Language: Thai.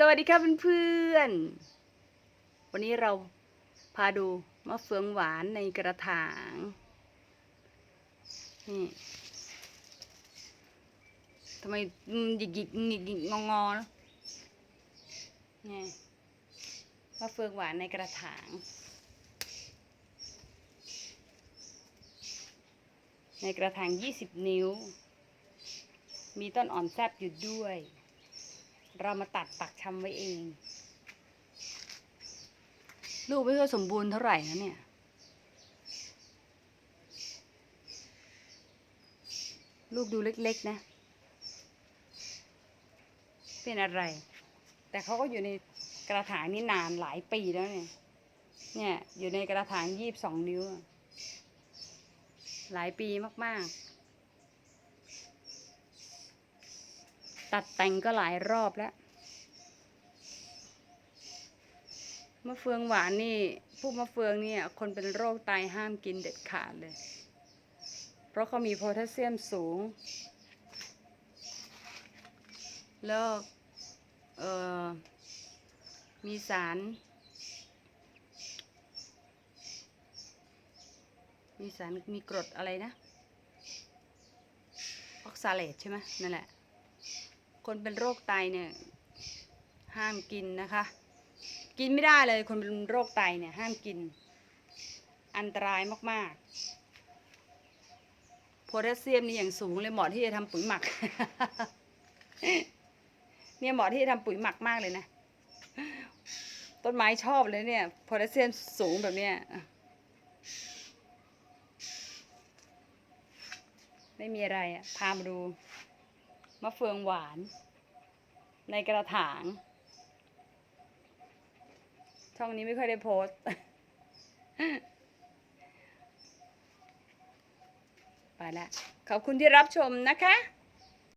สวัสดีครับเพื่อนๆ วันนี้เราพาดูมะเฟืองหวานในกระถาง นี่ทำไมหยิกหยิกหยิกหยิกงองอนะนี่มะเฟืองหวานในกระถาง ในกระถาง 20 นิ้ว มีต้นอ่อนแซบอยู่ด้วย เรามาตัดปักชำไว้เอง ลูกไม่ค่อยสมบูรณ์เท่าไหร่นะเนี่ย ลูกดูเล็กๆนะ เป็นอะไร แต่เขาก็อยู่ในกระถางนี้นานหลายปีแล้วเนี่ย เนี่ยอยู่ในกระถางยี่บสองนิ้วอะหลายปีมากๆ ตัดแต่งก็หลายรอบแล้วมะเฟืองหวานนี่พวกมะเฟืองเนี่ยคนเป็นโรคไตห้ามกินเด็ดขาดเลย เพราะเขามีโพแทสเซียมสูง แล้วเออมีสาร มีสารมีกรดอะไรนะ ออกซาเลตใช่ไหมนั่นแหละ คนเป็นโรคไตเนี่ยห้ามกินนะคะ กินไม่ได้เลยคนเป็นโรคไตเนี่ยห้ามกิน อันตรายมากๆโพแทสเซียมนี่อย่างสูงเลยเหมาะที่จะทำปุ๋ยหมัก เนี่ยเหมาะที่จะทำปุ๋ยหมักมากเลยนะ ต้นไม้ชอบเลยเนี่ยโพแทสเซียมสูงแบบเนี้ยไม่มีอะไรอะพามาดู มะเฟืองหวาน ในกระถาง ช่องนี้ไม่ค่อยได้โพสไปละขอบคุณที่รับชมนะคะ